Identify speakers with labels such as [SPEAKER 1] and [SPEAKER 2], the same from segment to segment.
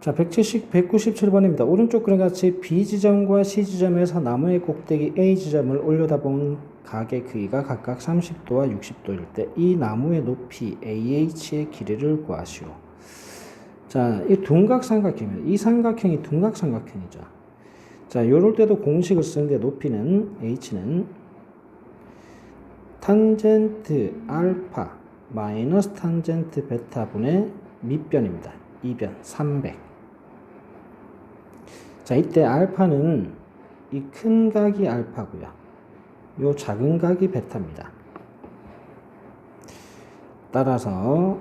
[SPEAKER 1] 자, 170, 197번입니다. 오른쪽 그림 같이 B 지점과 C 지점에서 나무의 꼭대기 A 지점을 올려다본 각의 크기가 각각 30도와 60도일 때 이 나무의 높이 AH의 길이를 구하시오. 자, 이 둔각삼각형입니다. 이 삼각형이 둔각삼각형이죠. 자, 요럴 때도 공식을 쓰는데 높이는 H는 탄젠트 알파 마이너스 탄젠트 베타분의 밑변입니다. 2변 300. 자, 이때 알파는 이 큰 각이 알파고요. 요 작은 각이 베타입니다. 따라서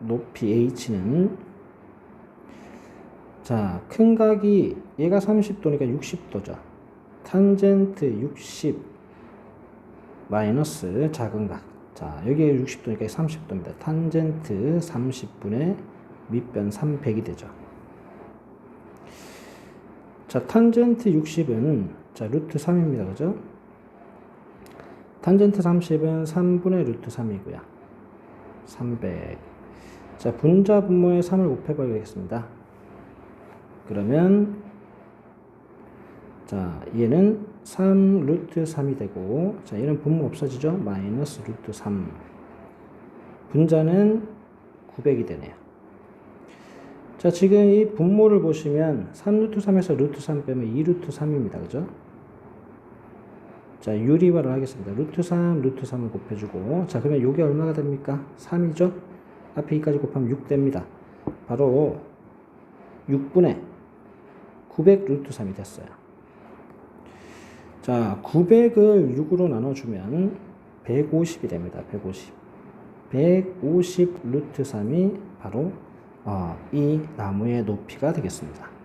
[SPEAKER 1] 높이 h는 자, 큰 각이 얘가 30도니까 60도죠. 탄젠트 60 마이너스 작은 각. 자, 여기에 60도니까 30도입니다. 탄젠트 30분의 밑변 300이 되죠. 자, 탄젠트 60은 자, 루트 3입니다. 그죠? 탄젠트 30은 3분의 루트 3이고요. 300. 자, 분자 분모에 3을 곱해 버리겠습니다. 그러면 자, 얘는 3 루트 3이 되고 자, 얘는 분모 없어지죠? 마이너스 루트 3. 분자는 900이 되네요. 자, 지금 이 분모를 보시면 3루트 3에서 루트 3 빼면 2루트 3입니다. 그죠? 자, 유리화를 하겠습니다. 루트 3, 루트 3을 곱해주고 자, 그러면 요게 얼마가 됩니까? 3이죠? 앞에 2까지 곱하면 6 됩니다. 바로 6분의 900 루트 3이 됐어요. 자, 900을 6으로 나눠주면 150이 됩니다. 150. 150 루트 3이 바로 어, 이 나무의 높이가 되겠습니다.